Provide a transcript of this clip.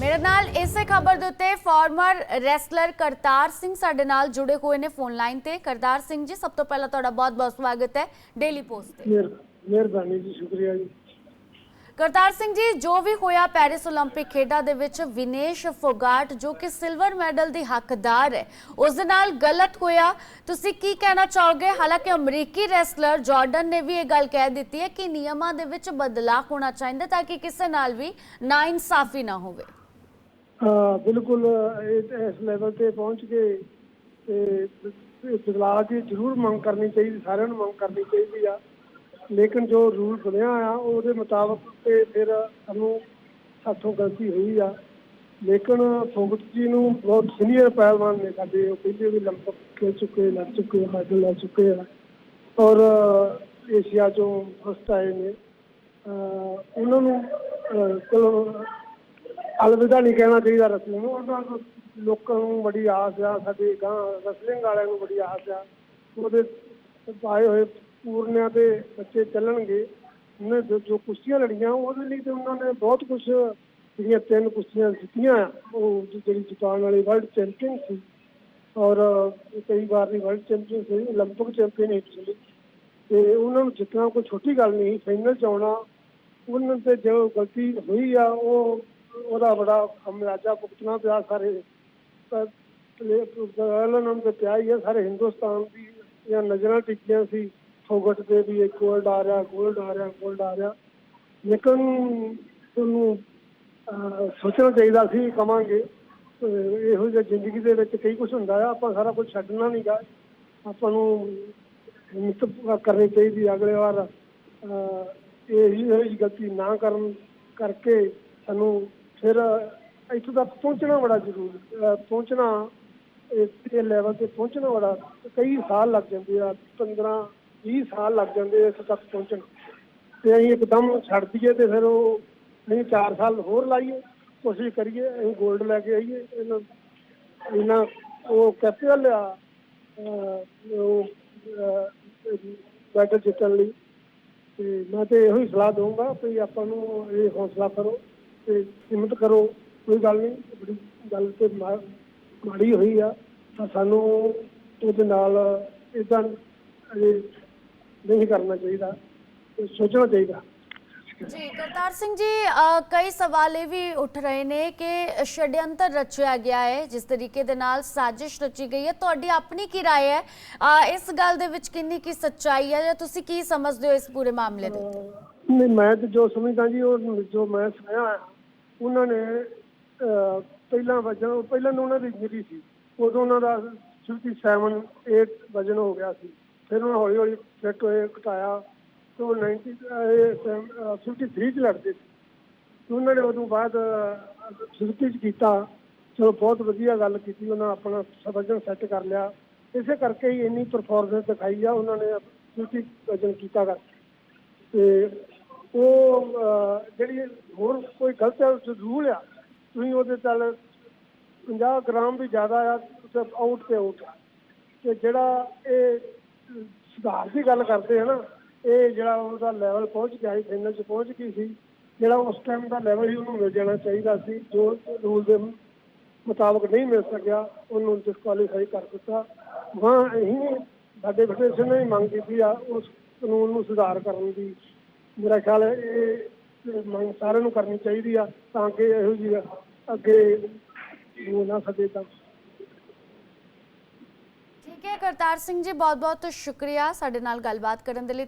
ਮੇਰੇ ਨਾਲ ਇਸੇ ਖਬਰ ਦੇ ਉੱਤੇ ਫਾਰਮਰ ਰੈਸਲਰ ਕਰਤਾਰ ਸਿੰਘ ਸਾਡੇ ਨਾਲ ਜੁੜੇ ਹੋਏ ਨੇ ਫੋਨ ਲਾਈਨ ਤੇ ਕਰਤਾਰ ਸਿੰਘ ਜੀ ਸਭ ਤੋਂ ਪਹਿਲਾਂ ਤੁਹਾਡਾ ਬਹੁਤ-ਬਹੁਤ ਸਵਾਗਤ ਹੈ ਡੇਲੀ ਪੋਸਟ ਤੇ ਮਿਹਰ- ਮਿਹਰਬਾਨੀ ਜੀ ਸ਼ੁਕਰੀਆ ਜੀ ਕਰਤਾਰ ਸਿੰਘ ਜੀ ਜੋ ਵੀ ਹੋਇਆ ਪੈਰਿਸ 올림픽 ਖੇਡਾਂ ਦੇ ਵਿੱਚ ਵਿਨੇਸ਼ ਫੋਗਾਟ ਜੋ ਕਿ ਸਿਲਵਰ ਮੈਡਲ ਦੀ ਹੱਕਦਾਰ ਹੈ ਉਸ ਦੇ ਨਾਲ ਗਲਤ ਹੋਇਆ ਤੁਸੀਂ ਕੀ ਕਹਿਣਾ ਚਾਹੋਗੇ ਹਾਲਾਂਕਿ ਅਮਰੀਕੀ ਰੈਸਲਰ ਜਾਰਡਨ ਨੇ ਵੀ ਇਹ ਗੱਲ ਕਹਿ ਦਿੱਤੀ ਹੈ ਕਿ ਨਿਯਮਾਂ ਦੇ ਵਿੱਚ ਬਦਲਾਅ ਹੋਣਾ ਚਾਹੀਦਾ ਤਾਂ ਕਿ ਕਿਸੇ ਨਾਲ ਵੀ ਨਾਇਨਸਾਫੀ ਨਾ ਹੋਵੇ ਹਾਂ ਬਿਲਕੁਲ, ਇਹ ਇਸ ਲੈਵਲ ਤੇ ਪਹੁੰਚ ਕੇ ਤੇ ਬਦਲਾਅ ਦੀ ਜ਼ਰੂਰ ਮੰਗ ਕਰਨੀ ਚਾਹੀਦੀ, ਸਾਰਿਆਂ ਨੂੰ ਮੰਗ ਕਰਨੀ ਚਾਹੀਦੀ ਆ। ਲੇਕਿਨ ਜੋ ਰੂਲ ਬਣਿਆ ਆ, ਉਹਦੇ ਮੁਤਾਬਕ ਤੇ ਫਿਰ ਸਾਨੂੰ ਸਾਥੋਂ ਗਲਤੀ ਹੋਈ ਆ। ਲੇਕਿਨ ਫੋਗਤ ਜੀ ਨੂੰ ਬਹੁਤ ਸੀਨੀਅਰ ਪਹਿਲਵਾਨ ਨੇ ਸਾਡੇ, ਉਹ ਪਹਿਲੇ ਵੀ ਲੰਬਕ ਖੇਡ ਚੁੱਕੇ, ਲੜ ਚੁੱਕੇ ਮੈਡਲ ਲੈ ਚੁੱਕੇ ਆ। ਔਰ ਏਸ਼ੀਆ ਚੋਂ ਫਸਟ ਆਏ ਨੇ। ਅਹ ਉਹਨਾਂ ਨੂੰ, ਅਹ ਚਲੋ ਅਲਵਿਦਾ ਨਹੀਂ ਕਹਿਣਾ ਚਾਹੀਦਾ ਰਸਲਿੰਗ ਨੂੰ ਉਹਨਾਂ ਨੂੰ ਲੋਕਾਂ ਨੂੰ ਬੜੀ ਆਸ ਆ ਸਾਡੇ ਗਾਂ ਰਸਲਿੰਗ ਵਾਲਿਆਂ ਨੂੰ ਬੜੀ ਆਸ ਆ ਉਹਦੇ ਪਾਏ ਹੋਏ ਪੂਰਨਿਆਂ ਤੇ ਬੱਚੇ ਚੱਲਣਗੇ ਉਹਨੇ ਜੋ ਜੋ ਕੁਸ਼ਤੀਆਂ ਲੜੀਆਂ ਉਹਦੇ ਲਈ ਤੇ ਉਹਨਾਂ ਨੇ ਬਹੁਤ ਕੁਝ ਜਿਹੜੀਆਂ ਤਿੰਨ ਕੁਸ਼ਤੀਆਂ ਜਿੱਤੀਆਂ ਆ, ਉਹ ਜਿਹੜੀ ਜਪਾਨ ਵਾਲੀ ਵਰਲਡ ਚੈਂਪੀਅਨ ਸੀ ਔਰ ਕਈ ਵਾਰ ਦੀ ਵਰਲਡ ਚੈਂਪੀਅਨ ਸੀ 올림픽 ਚੈਂਪੀਅਨ ਸੀ ਤੇ ਉਹਨਾਂ ਨੂੰ ਜਿੱਤਣਾ ਕੋਈ ਛੋਟੀ ਗੱਲ ਨਹੀਂ ਫਾਈਨਲ ਚ ਆਉਣਾ ਉਹਨਾਂ ਤੇ ਜੋ ਗਲਤੀ ਹੋਈ ਆ ਉਹ ਉਹਦਾ ਬੜਾ ਖਮਿਆਜਾ ਭੁਗਤਣਾ ਪਿਆ ਸਾਰੇ ਉਹਨਾਂ ਤੇ ਪਿਆ ਹੀ ਆ ਸਾਰੇ ਹਿੰਦੁਸਤਾਨ ਦੀ ਜਾਂ ਨਜ਼ਰਾਂ ਟਿਕੀਆਂ ਸੀ ਫੋਗਟ ਤੇ ਵੀ ਇੱਕ ਗੋਲਡ ਆ ਰਿਹਾ ਗੋਲਡ ਆ ਰਿਹਾ ਗੋਲਡ ਆ ਰਿਹਾ। ਲੇਕਿਨ ਤੁਹਾਨੂੰ ਸੋਚਣਾ ਚਾਹੀਦਾ ਸੀ ਕਵਾਂਗੇ ਇਹੋ ਜਿਹੀ ਜ਼ਿੰਦਗੀ ਦੇ ਵਿੱਚ ਕਈ ਕੁਝ ਹੁੰਦਾ ਆ ਆਪਾਂ ਸਾਰਾ ਕੁਝ ਛੱਡਣਾ ਨਹੀਂਗਾ ਆਪਾਂ ਨੂੰ ਹਿੰਮਤ ਕਰਨੀ ਚਾਹੀਦੀ ਅਗਲੇ ਵਾਰ ਅਹ, ਇਹ ਹੀ ਗਲਤੀ ਨਾ ਕਰਨ ਕਰਕੇ ਸਾਨੂੰ ਫਿਰ ਇੱਥੋਂ ਤੱਕ ਪਹੁੰਚਣਾ ਬੜਾ ਜਰੂਰ ਪਹੁੰਚਣਾ ਇਹ ਲੈਵਲ ਤੇ ਪਹੁੰਚਣਾ ਬੜਾ ਕਈ ਸਾਲ ਲੱਗ ਜਾਂਦੇ ਆ 15 20 ਸਾਲ ਲੱਗ ਜਾਂਦੇ ਆ ਤੱਕ ਪਹੁੰਚਣ। ਤੇ ਅਸੀਂ ਇੱਕਦਮ ਛੱਡ ਦਈਏ ਤੇ ਫਿਰ ਉਹ ਨਹੀਂ 4 ਸਾਲ ਹੋਰ ਲਾਈਏ ਕੋਸ਼ਿਸ਼ ਕਰੀਏ ਅਸੀਂ 골ਡ ਲੈ ਕੇ ਆਈਏ ਇਹਨਾਂ ਇਹਨਾਂ ਉਹ ਕੈਪੀਟਲ ਆ ਅਹ, ਉਹ ਬੈਟਰ ਜਿੱਤਣ ਲਈ। ਤੇ ਮੈਂ ਤੇ ਇਹੋ ਹੀ ਸਲਾਹ ਦਊਂਗਾ ਕਿ ਆਪਾਂ ਨੂੰ ਇਹ ਹੌਸਲਾ ਕਰੋ। ਤੇ ਹਿੰਮਤ ਕਰੋ ਕੋਈ ਗੱਲ ਨਹੀਂ ਬੜੀ ਗੱਲ ਤੇ ਮਾ- ਮਾੜੀ ਹੋਈ ਆ ਤਾਂ ਸਾਨੂੰ ਉਹਦੇ ਨਾਲ ਇਦਾਂ ਨਹੀਂ ਕਰਨਾ ਚਾਹੀਦਾ ਤੇ ਸੋਚਣਾ ਚਾਹੀਦਾ। ਜੀ ਕਰਤਾਰ ਸਿੰਘ ਜੀ ਅ, ਕਈ ਸਵਾਲ ਇਹ ਵੀ ਉੱਠ ਰਹੇ ਨੇ ਕਿ ਛੜਯੰਤਰ ਰਚਿਆ ਗਿਆ ਹੈ ਜਿਸ ਤਰੀਕੇ ਦੇ ਨਾਲ ਸਾਜ਼ਿਸ਼ ਰਚੀ ਗਈ ਹੈ। ਤੁਹਾਡੀ ਆਪਣੀ ਕੀ ਰਾਏ ਹੈ? ਅ, ਇਸ ਗੱਲ ਦੇ ਵਿੱਚ ਕਿੰਨੀ ਕੀ ਸੱਚਾਈ ਹੈ ਜਾਂ ਤੁਸੀਂ ਕੀ ਸਮਝਦੇ ਹੋ ਇਸ ਪੂਰੇ ਮਾਮਲੇ ਦੇ ਉੱਤੇ ਨਹੀਂ ਮੈਂ ਤੇ ਜੋ ਸਮਝਦਾ ਜੀ ਉਹ ਜੋ ਮੈਂ ਸੁਣਿਆ ਆ, ਉਹਨਾਂ ਨੇ ਅਹ, ਪਹਿਲਾਂ ਵਜਨ ਪਹਿਲਾਂ ਉਹਨਾਂ ਦੀ ਇੰਜਰੀ ਸੀ ਉਦੋਂ ਉਹਨਾਂ ਦਾ 57 8 ਵਜਨ ਹੋ ਗਿਆ ਸੀ ਫਿਰ ਉਹਨਾਂ ਹੌਲੀ ਹੌਲੀ ਫਿੱਟ ਹੋਏ ਘਟਾਇਆ ਤੇ ਉਹ 90 ਅਹ, ਅਹ, 53 ਚ ਲੜਦੇ ਸੀ। ਤੇ ਉਹਨਾਂ ਨੇ ਉਦੋਂ ਬਾਅਦ 50 ਚ ਕੀਤਾ ਚਲੋ ਬਹੁਤ ਵਧੀਆ ਗੱਲ ਕੀਤੀ ਉਹਨਾਂ ਆਪਣਾ ਵਜਨ ਸੈੱਟ ਕਰ ਲਿਆ ਇਸੇ ਕਰਕੇ ਹੀ ਇੰਨੀ ਪਰਫਾਰਮੈਂਸ ਦਿਖਾਈ ਆ ਉਹਨਾਂ ਨੇ 50 ਵਜਨ ਕੀਤਾ ਕਰਕੇ। ਤੇ ਉਹ ਜਿਹੜੀ ਹੋਰ ਕੋਈ ਗਲਤ ਰੂਲ ਆ। ਤੁਸੀਂ ਉਹਦੇ ਚੱਲ 50 ਗ੍ਰਾਮ ਵੀ ਜ਼ਿਆਦਾ ਆ ਆਊਟ ਤੇ ਆਊਟ ਆ। ਤੇ ਜਿਹੜਾ ਇਹ ਸੁਧਾਰ ਦੀ ਗੱਲ ਕਰਦੇ ਆ ਨਾ, ਇਹ ਜਿਹੜਾ ਉਹਦਾ ਲੈਵਲ ਪਹੁੰਚ ਗਿਆ ਸੀ ਫਾਈਨਲ 'ਚ ਪਹੁੰਚ ਗਈ ਸੀ, ਜਿਹੜਾ ਉਸ ਟਾਈਮ ਦਾ ਲੈਵਲ ਹੀ ਉਹਨੂੰ ਮਿਲ ਜਾਣਾ ਚਾਹੀਦਾ ਸੀ, ਜੋ ਰੂਲ ਦੇ ਮੁਤਾਬਕ ਨਹੀਂ ਮਿਲ ਸਕਿਆ, ਉਹਨੂੰ ਡਿਸਕੁਆਲੀਫਾਈ ਕਰ ਦਿੱਤਾ। ਹਾਂ ਇਹੀ ਸਾਡੇ ਫੈਡਰੇਸ਼ਨ ਨੇ ਵੀ ਮੰਗ ਕੀਤੀ ਆ, ਉਸ ਕਾਨੂੰਨ ਨੂੰ ਸੁਧਾਰ ਕਰਨ ਦੀ। ਮੇਰਾ ਖਿਆਲ ਹੈ ਇਹ ਮੰਗ ਸਾਰਿਆਂ ਨੂੰ ਕਰਨੀ ਚਾਹੀਦੀ ਆ ਤਾਂ ਕਿ ਇਹੋ ਜਿਹੀ ਅੱਗੇ ਹੋ ਨਾ ਸਕੇ ਤਾਂ। ਠੀਕ ਹੈ, ਕਰਤਾਰ ਸਿੰਘ ਜੀ ਬਹੁਤ ਬਹੁਤ ਸ਼ੁਕਰੀਆ ਸਾਡੇ ਨਾਲ ਗੱਲਬਾਤ ਕਰਨ ਦੇ ਲਈ।